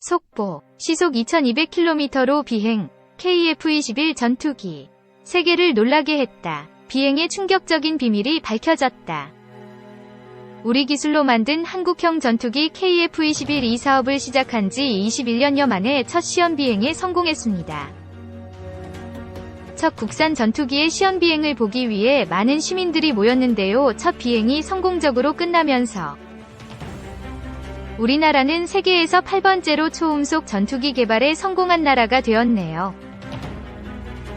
속보, 시속 2200km로 비행, KF-21 전투기. 세계를 놀라게 했다. 비행의 충격적인 비밀이 밝혀졌다. 우리 기술로 만든 한국형 전투기 KF-21 이 사업을 시작한 지 21년여 만에 첫 시험 비행에 성공했습니다. 첫 국산 전투기의 시험 비행을 보기 위해 많은 시민들이 모였는데요. 첫 비행이 성공적으로 끝나면서 우리나라는 세계에서 8번째로 초음속 전투기 개발에 성공한 나라가 되었네요.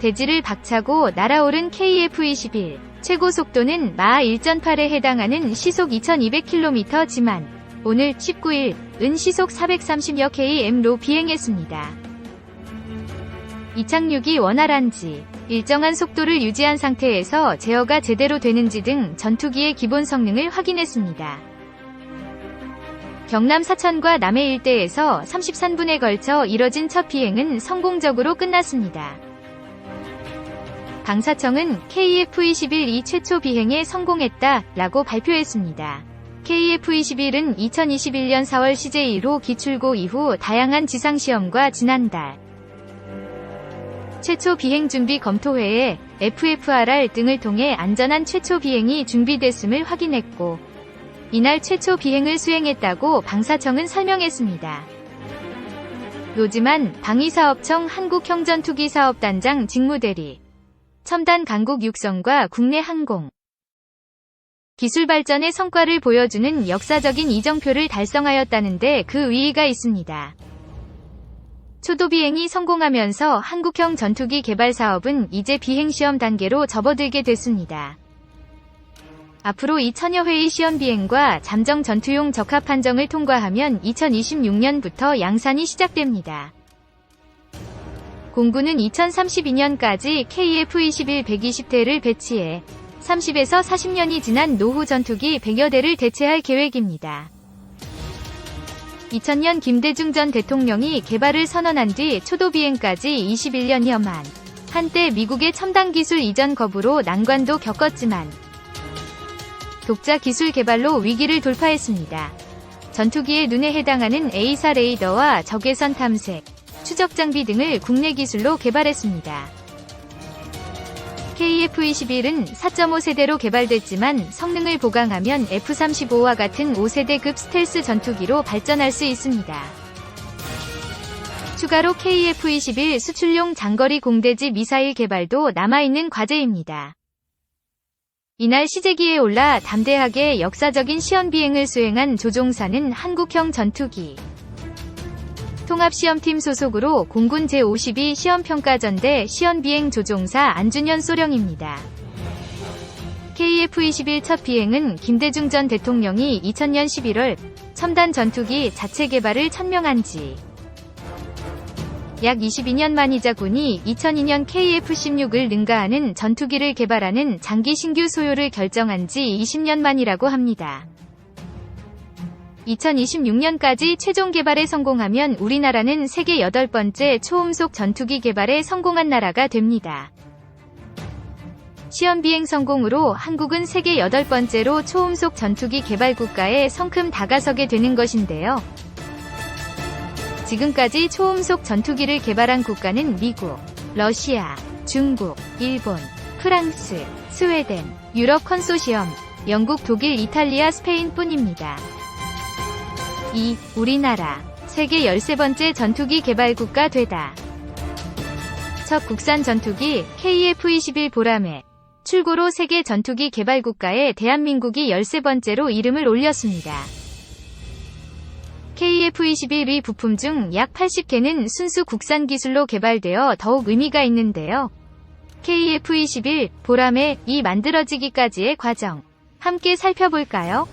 대지를 박차고 날아오른 KF-21 최고 속도는 마 1.8에 해당하는 시속 2200km지만 오늘 19일 은 시속 430여 km로 비행했습니다. 이착륙이 원활한지 일정한 속도를 유지한 상태에서 제어가 제대로 되는지 등 전투기의 기본 성능을 확인했습니다. 경남 사천과 남해 일대에서 33분에 걸쳐 이뤄진 첫 비행은 성공적으로 끝났습니다. 방사청은 KF-21이 최초 비행에 성공했다 라고 발표했습니다. KF-21은 2021년 4월 CJ1호 기출고 이후 다양한 지상시험과 지난달 최초 비행 준비 검토회에 FFRR 등을 통해 안전한 최초 비행이 준비됐음을 확인했고 이날 최초 비행을 수행했다고 방사청은 설명했습니다. 노지만 방위사업청 한국형전투기사업단장 직무대리 첨단 강국 육성과 국내 항공 기술 발전의 성과를 보여주는 역사적인 이정표를 달성하였다는데 그 의의가 있습니다. 초도 비행이 성공하면서 한국형 전투기 개발 사업은 이제 비행 시험 단계로 접어들게 됐습니다. 앞으로 이 천여회의 시험 비행과 잠정 전투용 적합 판정을 통과하면 2026년부터 양산이 시작됩니다. 공군은 2032년까지 KF-21 120대를 배치해 30에서 40년이 지난 노후 전투기 100여 대를 대체할 계획입니다. 2000년 김대중 전 대통령이 개발을 선언한 뒤 초도 비행까지 21년여 만. 한때 미국의 첨단 기술 이전 거부로 난관도 겪었지만 독자 기술 개발로 위기를 돌파했습니다. 전투기의 눈에 해당하는 A사 레이더와 적외선 탐색, 추적 장비 등을 국내 기술로 개발했습니다. KF-21은 4.5 세대로 개발됐지만 성능을 보강하면 F-35와 같은 5세대급 스텔스 전투기로 발전할 수 있습니다. 추가로 KF-21 수출용 장거리 공대지 미사일 개발도 남아있는 과제입니다. 이날 시제기에 올라 담대하게 역사적인 시험 비행을 수행한 조종사는 한국형 전투기 통합시험팀 소속으로 공군 제52 시험평가전대 시험비행 조종사 안준현 소령입니다. KF-21 첫 비행은 김대중 전 대통령이 2000년 11월 첨단 전투기 자체 개발을 천명한 지 약 22년 만이자 군이 2002년 KF-16을 능가하는 전투기를 개발하는 장기 신규 소요를 결정한 지 20년 만이라고 합니다. 2026년까지 최종 개발에 성공하면 우리나라는 세계 8번째 초음속 전투기 개발에 성공한 나라가 됩니다. 시험 비행 성공으로 한국은 세계 8번째로 초음속 전투기 개발 국가에 성큼 다가서게 되는 것인데요. 지금까지 초음속 전투기를 개발한 국가는 미국, 러시아, 중국, 일본, 프랑스, 스웨덴, 유럽 컨소시엄, 영국, 독일, 이탈리아, 스페인 뿐입니다. 2. 우리나라 세계 13번째 전투기 개발 국가 되다. 첫 국산 전투기 KF-21 보람에 출고로 세계 전투기 개발 국가에 대한민국이 13번째로 이름을 올렸습니다. KF-21의 부품 중 약 80개는 순수 국산 기술로 개발되어 더욱 의미가 있는데요. KF-21 보람에 이 만들어지기까지의 과정 함께 살펴볼까요?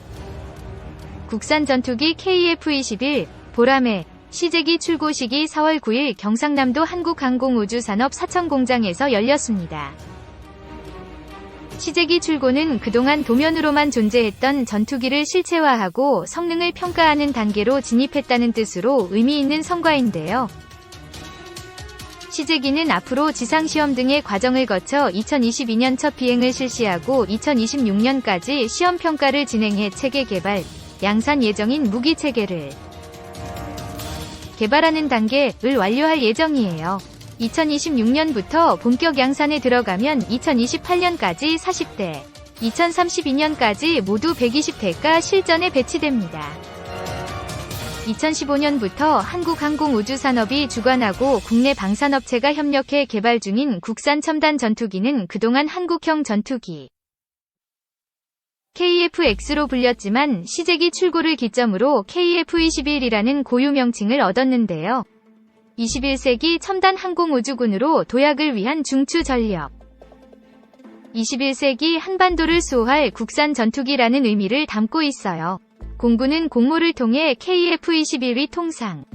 국산 전투기 KF-21 보람의 시제기 출고 시기 4월 9일 경상남도 한국항공우주산업 사천공장에서 열렸습니다. 시제기 출고는 그동안 도면으로만 존재했던 전투기를 실체화하고 성능을 평가하는 단계로 진입했다는 뜻으로 의미 있는 성과인데요. 시제기는 앞으로 지상시험 등의 과정을 거쳐 2022년 첫 비행을 실시하고 2026년까지 시험평가를 진행해 체계 개발, 양산 예정인 무기 체계를 개발하는 단계를 완료할 예정이에요. 2026년부터 본격 양산에 들어가면 2028년까지 40대, 2032년까지 모두 120대가 실전에 배치됩니다. 2015년부터 한국항공우주산업이 주관하고 국내 방산업체가 협력해 개발 중인 국산 첨단 전투기는 그동안 한국형 전투기 KF-X로 불렸지만 시제기 출고를 기점으로 KF-21이라는 고유 명칭을 얻었는데요. 21세기 첨단 항공우주군으로 도약을 위한 중추 전력 21세기 한반도를 수호할 국산 전투기라는 의미를 담고 있어요. 공군은 공모를 통해 KF-21의 통상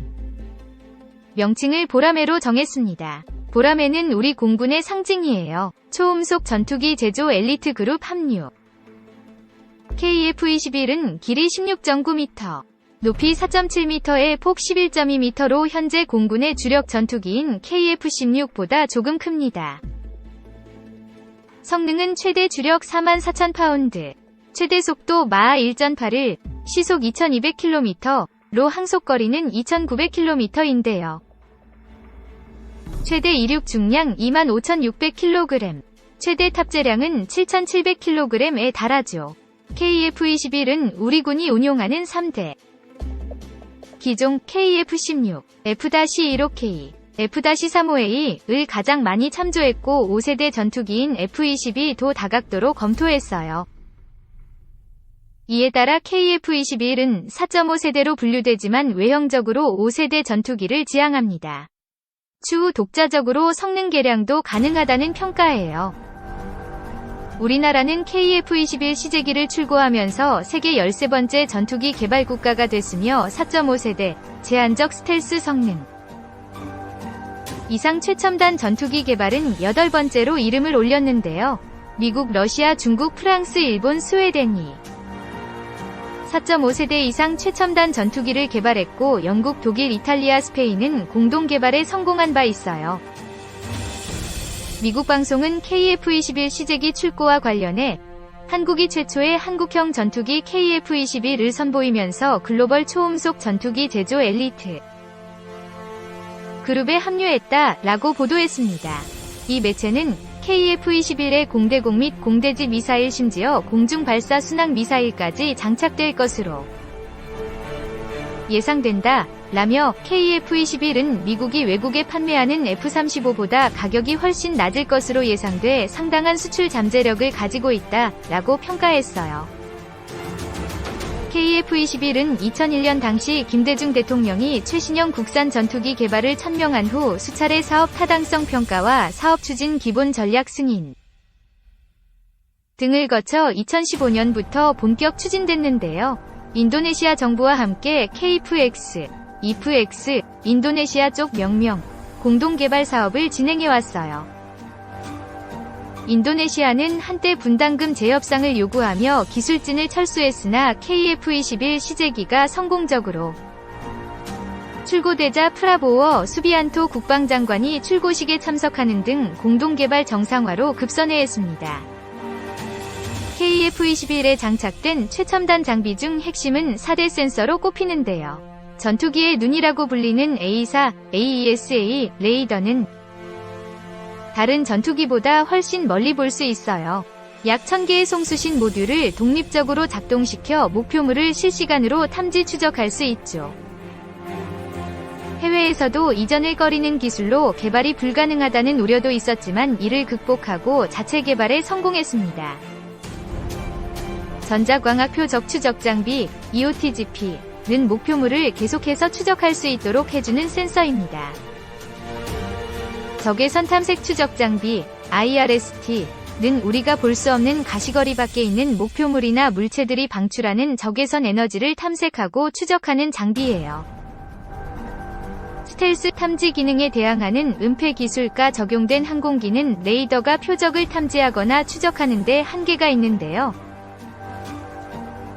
명칭을 보라매로 정했습니다. 보라매는 우리 공군의 상징이에요. 초음속 전투기 제조 엘리트 그룹 합류. KF-21은 길이 16.9m, 높이 4.7m에 폭 11.2m로 현재 공군의 주력 전투기인 KF-16보다 조금 큽니다. 성능은 최대 주력 44,000파운드, 최대 속도 마하 1.8을, 시속 2200km로 항속거리는 2900km인데요. 최대 이륙 중량 25,600kg, 최대 탑재량은 7,700kg에 달하죠. KF-21은 우리 군이 운용하는 3대 기종 KF-16, F-15K, F-35A를 가장 많이 참조했고 5세대 전투기인 F-22도 다각도로 검토했어요. 이에 따라 KF-21은 4.5세대로 분류되지만 외형적으로 5세대 전투기를 지향합니다. 추후 독자적으로 성능 개량도 가능하다는 평가예요. 우리나라는 KF-21 시제기를 출고하면서 세계 13번째 전투기 개발 국가가 됐으며 4.5세대 제한적 스텔스 성능 이상 최첨단 전투기 개발은 8번째로 이름을 올렸는데요. 미국, 러시아, 중국, 프랑스, 일본, 스웨덴이 4.5세대 이상 최첨단 전투기를 개발했고 영국, 독일, 이탈리아, 스페인은 공동 개발에 성공한 바 있어요. 미국 방송은 KF-21 시제기 출고와 관련해 한국이 최초의 한국형 전투기 KF-21을 선보이면서 글로벌 초음속 전투기 제조 엘리트 그룹에 합류했다 라고 보도했습니다. 이 매체는 KF-21의 공대공 및 공대지 미사일 심지어 공중 발사 순항 미사일까지 장착될 것으로 예상된다. 라며 KF-21은 미국이 외국에 판매하는 F-35보다 가격이 훨씬 낮을 것으로 예상돼 상당한 수출 잠재력을 가지고 있다. 라고 평가했어요. KF-21은 2001년 당시 김대중 대통령이 최신형 국산 전투기 개발을 천명한 후 수차례 사업 타당성 평가와 사업 추진 기본 전략 승인 등을 거쳐 2015년부터 본격 추진됐는데요. 인도네시아 정부와 함께 KF-X, EF-X, 인도네시아 쪽 명명, 공동 개발 사업을 진행해 왔어요. 인도네시아는 한때 분담금 재협상을 요구하며 기술진을 철수했으나 KF-21 시제기가 성공적으로 출고되자 프라보어 수비안토 국방장관이 출고식에 참석하는 등 공동개발 정상화로 급선회했습니다. KF-21에 장착된 최첨단 장비 중 핵심은 4대 센서로 꼽히는데요. 전투기의 눈이라고 불리는 A4, AESA 레이더는 다른 전투기보다 훨씬 멀리 볼 수 있어요. 약 1000개의 송수신 모듈을 독립적으로 작동시켜 목표물을 실시간으로 탐지 추적할 수 있죠. 해외에서도 이전을 꺼리는 기술로 개발이 불가능하다는 우려도 있었지만 이를 극복하고 자체 개발에 성공했습니다. 전자광학표 적추적 장비 EOTGP 는 목표물을 계속해서 추적할 수 있도록 해주는 센서입니다. 적외 선 탐색 추적 장비 IRST는 우리가 볼 수 없는 가시거리 밖에 있는 목표물이나 물체들이 방출하는 적외선 에너지를 탐색하고 추적하는 장비예요. 스텔스 탐지 기능에 대항하는 은폐 기술과 적용된 항공기는 레이더가 표적을 탐지하거나 추적하는 데 한계가 있는데요.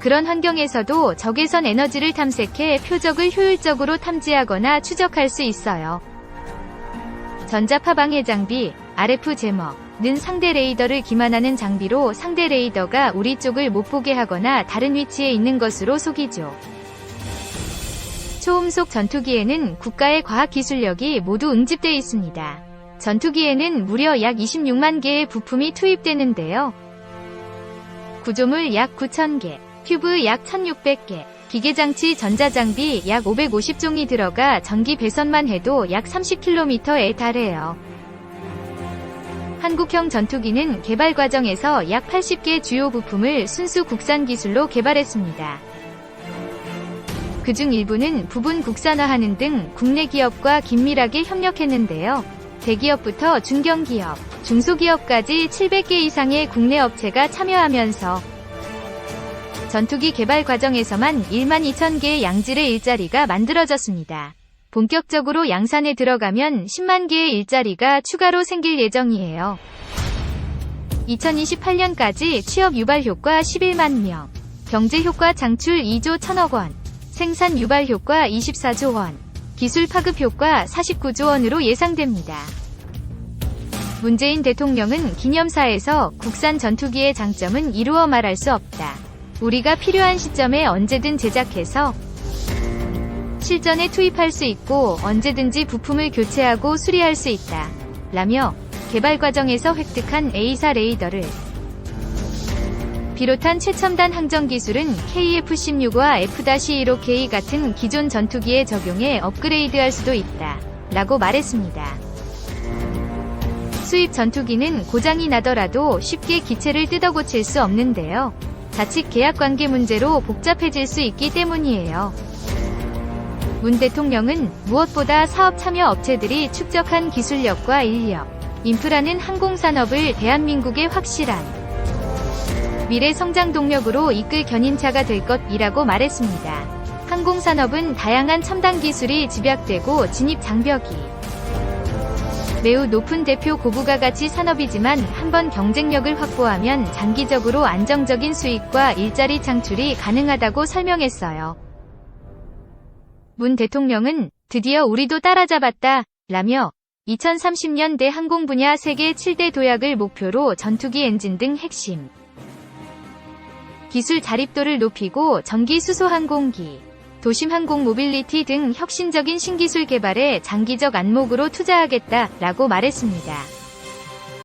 그런 환경에서도 적외선 에너지를 탐색해 표적을 효율적으로 탐지하거나 추적할 수 있어요. 전자파 방해 장비 RF 제머 는 상대 레이더를 기만하는 장비로 상대 레이더가 우리 쪽을 못 보게 하거나 다른 위치에 있는 것으로 속이죠. 초음속 전투기에는 국가의 과학기술력이 모두 응집돼 있습니다. 전투기에는 무려 약 26만 개의 부품이 투입되는데요. 구조물 약 9,000개, 튜브 약 1,600개, 기계장치 전자장비 약 550종이 들어가 전기 배선만 해도 약 30km에 달해요. 한국형 전투기는 개발 과정에서 약 80개 주요 부품을 순수 국산 기술로 개발했습니다. 그중 일부는 부분 국산화하는 등 국내 기업과 긴밀하게 협력했는데요. 대기업부터 중견기업, 중소기업까지 700개 이상의 국내 업체가 참여하면서 전투기 개발 과정에서만 1만 2천 개의 양질의 일자리가 만들어졌습니다. 본격적으로 양산에 들어가면 10만 개의 일자리가 추가로 생길 예정이에요. 2028년까지 취업 유발 효과 11만 명, 경제 효과 창출 2조 1천억 원, 생산 유발 효과 24조 원, 기술 파급 효과 49조 원으로 예상됩니다. 문재인 대통령은 기념사에서 국산 전투기의 장점은 이루어 말할 수 없다. 우리가 필요한 시점에 언제든 제작해서 실전에 투입할 수 있고 언제든지 부품을 교체하고 수리할 수 있다. 라며 개발 과정에서 획득한 A사 레이더를 비롯한 최첨단 항정 기술은 KF-16과 F-15K 같은 기존 전투기에 적용해 업그레이드할 수도 있다. 라고 말했습니다. 수입 전투기는 고장이 나더라도 쉽게 기체를 뜯어 고칠 수 없는데요. 자칫 계약 관계 문제로 복잡해질 수 있기 때문이에요. 문 대통령은 무엇보다 사업 참여 업체들이 축적한 기술력과 인력, 인프라는 항공산업을 대한민국의 확실한 미래 성장 동력으로 이끌 견인차가 될 것이라고 말했습니다. 항공산업은 다양한 첨단 기술이 집약되고 진입 장벽이 매우 높은 대표 고부가 가치 산업이지만 한번 경쟁력을 확보하면 장기적으로 안정적인 수익과 일자리 창출이 가능하다고 설명했어요. 문 대통령은 드디어 우리도 따라잡았다 라며 2030년대 항공 분야 세계 7대 도약을 목표로 전투기 엔진 등 핵심 기술 자립도를 높이고 전기 수소 항공기, 도심 항공 모빌리티 등 혁신적인 신기술 개발에 장기적 안목으로 투자하겠다라고 말했습니다.